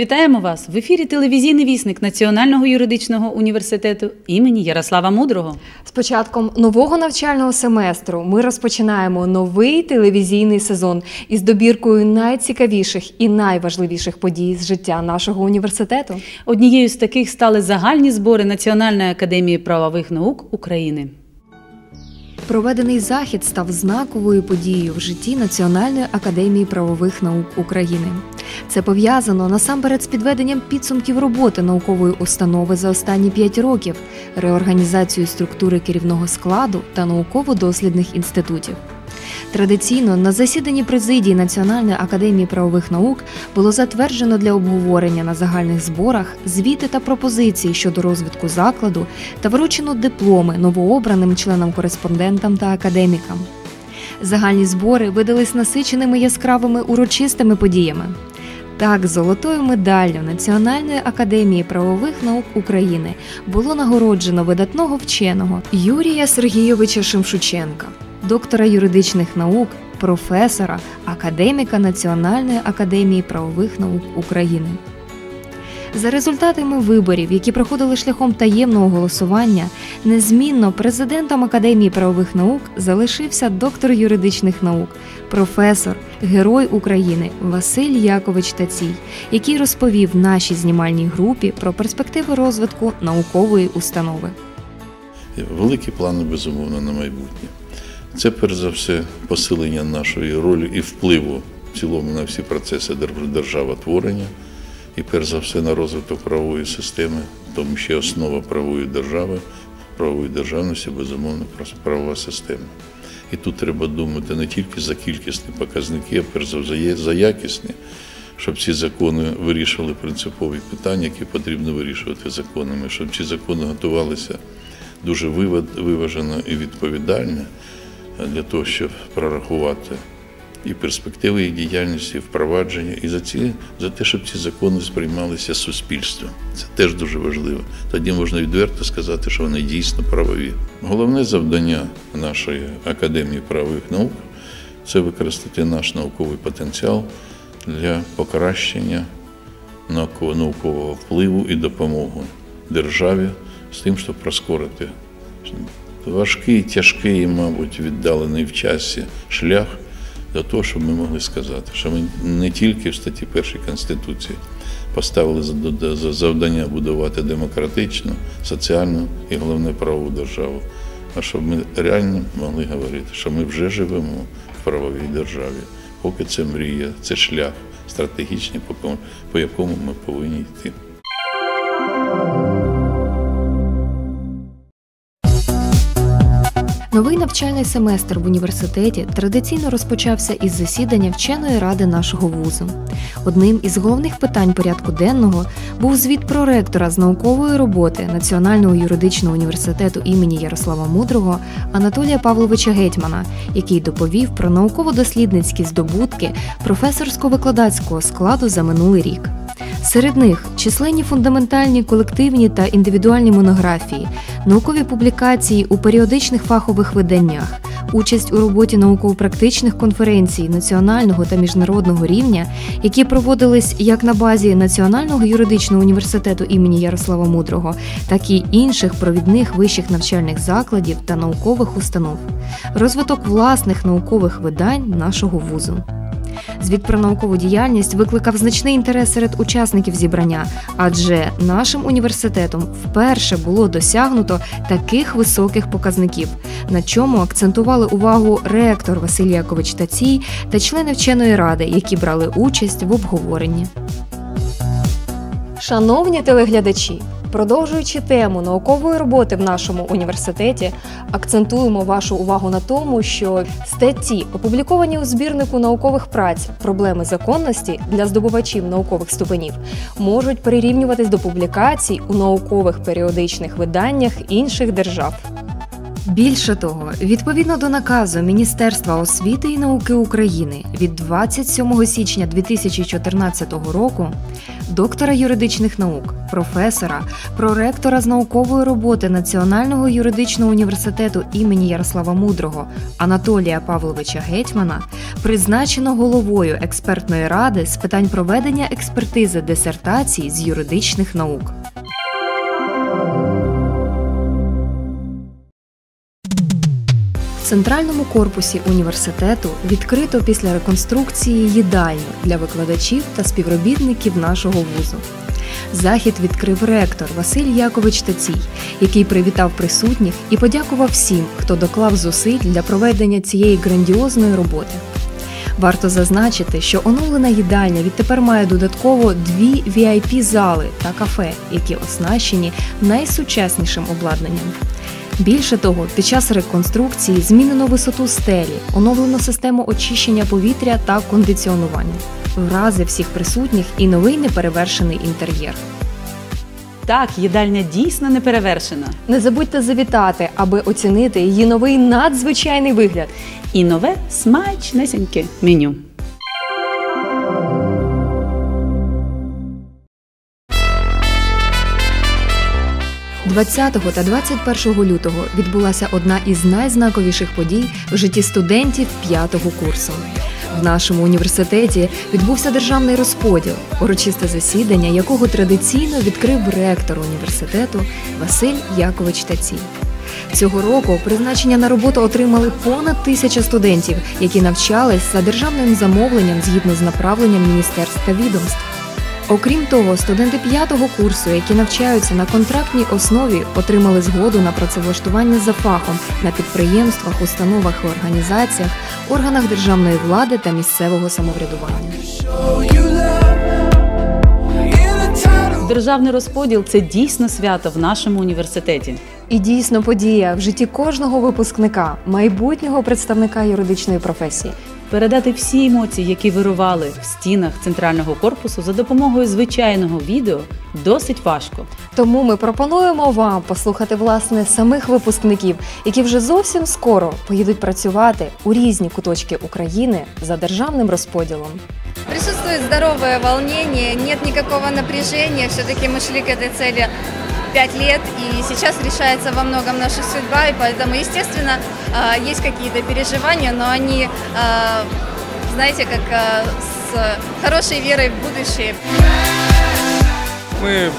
Вітаємо вас в ефірі телевізійний вісник Національного юридичного університету імені Ярослава Мудрого. З початком нового навчального семестру ми розпочинаємо новий телевізійний сезон із добіркою найцікавіших і найважливіших подій з життя нашого університету. Однією з таких стали загальні збори Національної академії правових наук України. Проведений захід став знаковою подією в житті Національної академії правових наук України. Це пов'язано насамперед з підведенням підсумків роботи наукової установи за останні п'ять років, реорганізацією структури керівного складу та науково-дослідних інститутів. Традиційно на засіданні президії Національної академії правових наук було затверджено для обговорення на загальних зборах звіти та пропозиції щодо розвитку закладу та вручено дипломи новообраним членам-кореспондентам та академікам. Загальні збори видались насиченими яскравими урочистими подіями. Так, золотою медаллю Національної академії правових наук України було нагороджено видатного вченого Юрія Сергійовича Шимшученка, доктора юридичних наук, професора, академіка Національної академії правових наук України. За результатами виборів, які проходили шляхом таємного голосування, незмінно президентом Академії правових наук залишився доктор юридичних наук, професор, герой України Василь Якович Тацій, який розповів нашій знімальній групі про перспективи розвитку наукової установи. Великі плани, безумовно, на майбутнє. Це перш за все посилення нашої ролі і впливу в цілому на всі процеси державотворення і перш за все на розвиток правової системи, тому що основа правової держави, правової державності, безумовно, правова система. І тут треба думати не тільки за кількісні показники, а перш за все за якісні, щоб ці закони вирішували принципові питання, які потрібно вирішувати законами, щоб ці закони готувалися дуже виважено і відповідально для того, щоб прорахувати і перспективи їх діяльності, і впровадження, і за ці за те, щоб ці закони сприймалися суспільством. Це теж дуже важливо. Тоді можна відверто сказати, що вони дійсно правові. Головне завдання нашої академії правових наук це використати наш науковий потенціал для покращення наукового впливу і допомоги державі з тим, щоб проскорити важкий, тяжкий, мабуть, віддалений в часі шлях для того, щоб ми могли сказати, що ми не тільки в статті першої Конституції поставили за завдання будувати демократичну, соціальну і головне правову державу, а щоб ми реально могли говорити, що ми вже живемо в правовій державі, поки це мрія, це шлях стратегічний, по якому ми повинні йти. Новий навчальний семестр в університеті традиційно розпочався із засідання вченої ради нашого вузу. Одним із головних питань порядку денного був звіт проректора з наукової роботи Національного юридичного університету імені Ярослава Мудрого Анатолія Павловича Гетьмана, який доповів про науково-дослідницькі здобутки професорсько-викладацького складу за минулий рік. Серед них численні фундаментальні колективні та індивідуальні монографії, наукові публікації у періодичних фахових виданнях, участь у роботі науково-практичних конференцій національного та міжнародного рівня, які проводились як на базі Національного юридичного університету імені Ярослава Мудрого, так і інших провідних вищих навчальних закладів та наукових установ, розвиток власних наукових видань нашого вузу. Звіт про наукову діяльність викликав значний інтерес серед учасників зібрання, адже нашим університетом вперше було досягнуто таких високих показників, на чому акцентували увагу ректор Василь Якович Тацій та члени вченої ради, які брали участь в обговоренні. Шановні телеглядачі. Продовжуючи тему наукової роботи в нашому університеті, акцентуємо вашу увагу на тому, що статті, опубліковані у збірнику наукових праць проблеми законності для здобувачів наукових ступенів, можуть прирівнюватись до публікацій у наукових періодичних виданнях інших держав. Більше того, відповідно до наказу Міністерства освіти і науки України від 27 січня 2014 року доктора юридичних наук, професора, проректора з наукової роботи Національного юридичного університету імені Ярослава Мудрого Анатолія Павловича Гетьмана призначено головою експертної ради з питань проведення експертизи дисертацій з юридичних наук. Центральному корпусі університету відкрито після реконструкції їдальню для викладачів та співробітників нашого вузу. Захід відкрив ректор Василь Якович Тацій, який привітав присутніх і подякував всім, хто доклав зусиль для проведення цієї грандіозної роботи. Варто зазначити, що оновлена їдальня відтепер має додатково дві vip зали та кафе, які оснащені найсучаснішим обладнанням. Більше того, під час реконструкції змінено висоту стелі, оновлено систему очищення повітря та кондиціонування. Врази всіх присутніх і новий неперевершений інтер'єр. Так, їдальня дійсно не перевершена. Не забудьте завітати, аби оцінити її новий надзвичайний вигляд. І нове смачнесеньке меню. – 20 та 21 лютого відбулася одна із найзнаковіших подій в житті студентів п'ятого курсу. В нашому університеті відбувся державний розподіл, урочисте засідання, якого традиційно відкрив ректор університету Василь Якович Тацій. Цього року призначення на роботу отримали понад тисяча студентів, які навчались за державним замовленням згідно з направленням міністерств та відомств. Окрім того, студенти п'ятого курсу, які навчаються на контрактній основі, отримали згоду на працевлаштування за фахом на підприємствах, установах і організаціях, органах державної влади та місцевого самоврядування. Державний розподіл це дійсно свято в нашому університеті. І дійсно подія в житті кожного випускника, майбутнього представника юридичної професії. Передати всі емоції, які вирували в стінах центрального корпусу за допомогою звичайного відео, досить важко. Тому ми пропонуємо вам послухати власне самих випускників, які вже зовсім скоро поїдуть працювати у різні куточки України за державним розподілом. Присутствует здоровое волнение, нет никакого напряжения. Все-таки мы шли к этой цели пять лет, и сейчас решается во многом наша судьба, и поэтому, естественно, а, есть какие-то переживания, но они, а, знаете, как а, с хорошей верой в будущее. Мы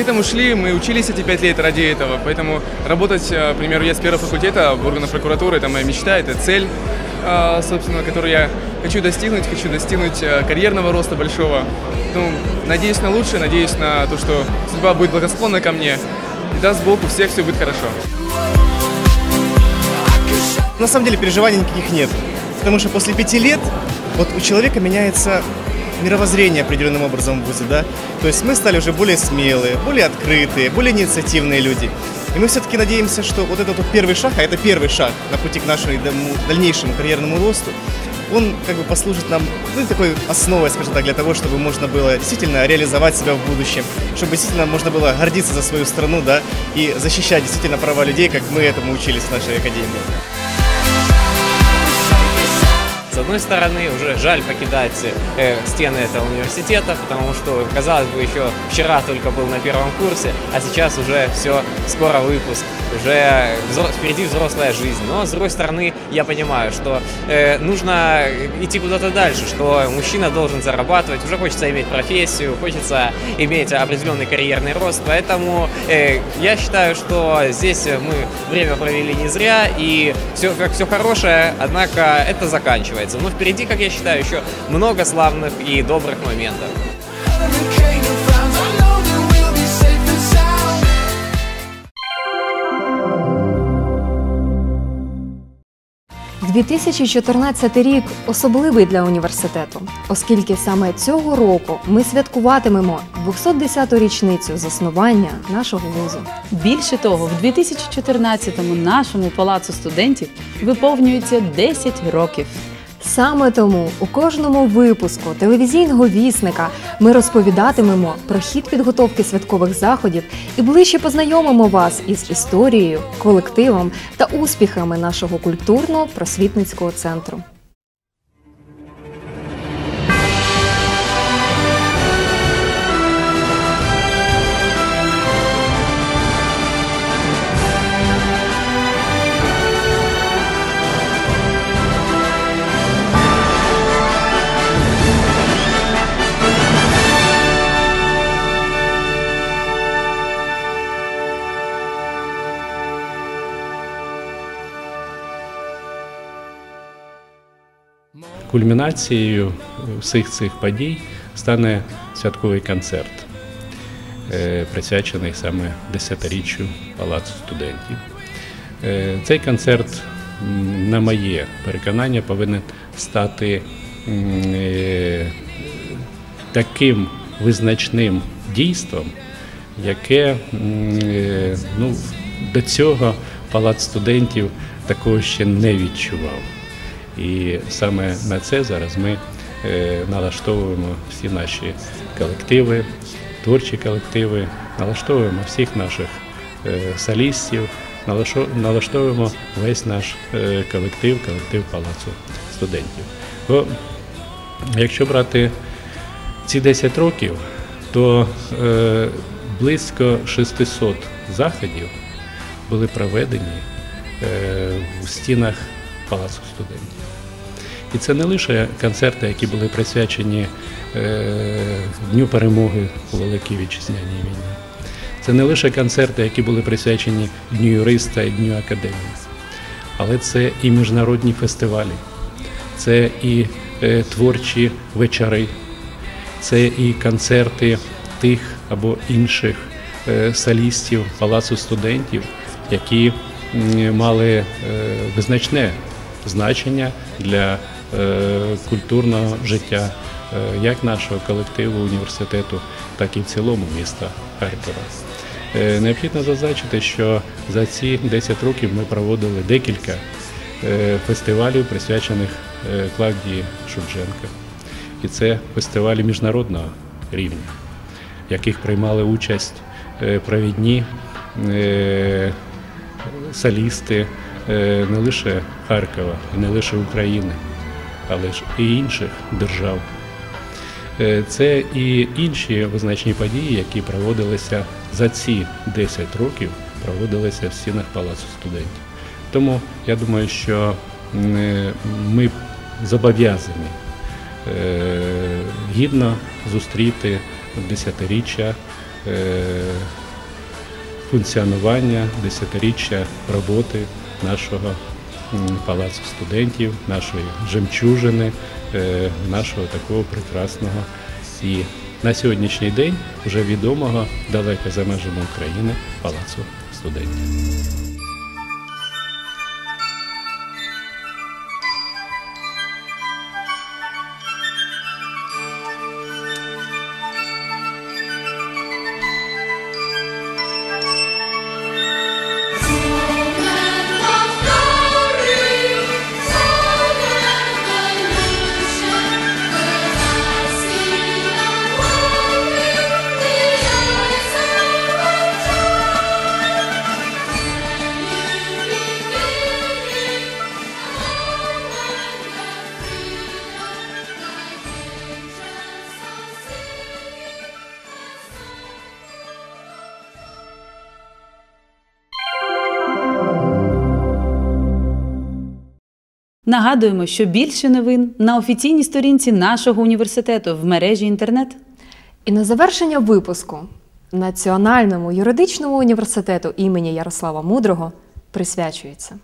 к этому шли, мы учились эти пять лет ради этого, поэтому работать, э, к примеру, я с первого факультета в органах прокуратуры, это моя мечта, это цель, э, собственно, которую я хочу достигнуть, хочу достигнуть э, карьерного роста большого. Ну, надеюсь на лучшее, надеюсь на то, что судьба будет благосклонна ко мне, и даст Бог, у всех все будет хорошо. На самом деле переживаний никаких нет. Потому что после пяти лет вот у человека меняется мировоззрение определенным образом в ВУЗе, да. То есть мы стали уже более смелые, более открытые, более инициативные люди. И мы все-таки надеемся, что вот этот вот первый шаг, а это первый шаг на пути к нашему дальнейшему карьерному росту, он как бы послужит нам ну, такой основой, скажем так, для того, чтобы можно было действительно реализовать себя в будущем, чтобы действительно можно было гордиться за свою страну, да, и защищать действительно права людей, как мы этому учились в нашей академии. С одной стороны, уже жаль покидать э, стены этого университета, потому что, казалось бы, еще вчера только был на первом курсе, а сейчас уже все, скоро выпуск, Уже взро- впереди взрослая жизнь. Но, с другой стороны, я понимаю, что э, нужно идти куда-то дальше, что мужчина должен зарабатывать, уже хочется иметь профессию, хочется иметь определенный карьерный рост, поэтому э, я считаю, что здесь мы время провели не зря, и все, как все хорошее, однако это заканчивается. Но впереди, как я считаю, еще много славных и добрых моментов. – 2014 рік особливий для університету, оскільки саме цього року ми святкуватимемо 210-ту річницю заснування нашого вузу. Більше того, в 2014-му нашому палацу студентів виповнюється 10 років. Саме тому у кожному випуску телевізійного вісника ми розповідатимемо про хід підготовки святкових заходів і ближче познайомимо вас із історією, колективом та успіхами нашого культурно-просвітницького центру. Кульмінацією всіх цих подій стане святковий концерт, е, присвячений саме десятиріччю Палацу студентів. Е, Цей концерт, на моє переконання, повинен стати е, таким визначним дійством, яке ну, до цього палац студентів такого ще не відчував. І саме на це зараз ми е, налаштовуємо всі наші колективи, творчі колективи, налаштовуємо всіх наших е, солістів, налаштовуємо весь наш е, колектив, колектив палацу студентів. Бо якщо брати ці 10 років, то близько 600 заходів були проведені в стінах Палацу студентів. І це не лише концерти, які були присвячені е, Дню перемоги у Великій Вітчизняній війні. Це не лише концерти, які були присвячені Дню юриста і Дню академії, але це і міжнародні фестивалі, це і е, творчі вечори, це і концерти тих або інших е, солістів Палацу студентів, які мали визначне значення для культурного життя е, як нашого колективу університету, так і в цілому міста Харкова. Е, Необхідно зазначити, що за ці 10 років ми проводили декілька е, фестивалів, присвячених е, Клавдії Шевченка. І це фестивалі міжнародного рівня, в яких приймали участь е, провідні е, солісти е, не лише Харкова не лише України, але ж і інших держав. Е, Це і інші визначні події, які проводилися за ці 10 років, проводилися в стінах Палацу студентів. Тому я думаю, що е, ми зобов'язані е, гідно зустріти десятиріччя функціонування, десятиріччя роботи нашого палацу студентів, нашої жемчужини, е, нашого такого прекрасного і на сьогоднішній день вже відомого далеко за межами України палацу студентів. Нагадуємо, що більше новин на офіційній сторінці нашого університету в мережі інтернет. І на завершення випуску Національному юридичному університету імені Ярослава Мудрого присвячується.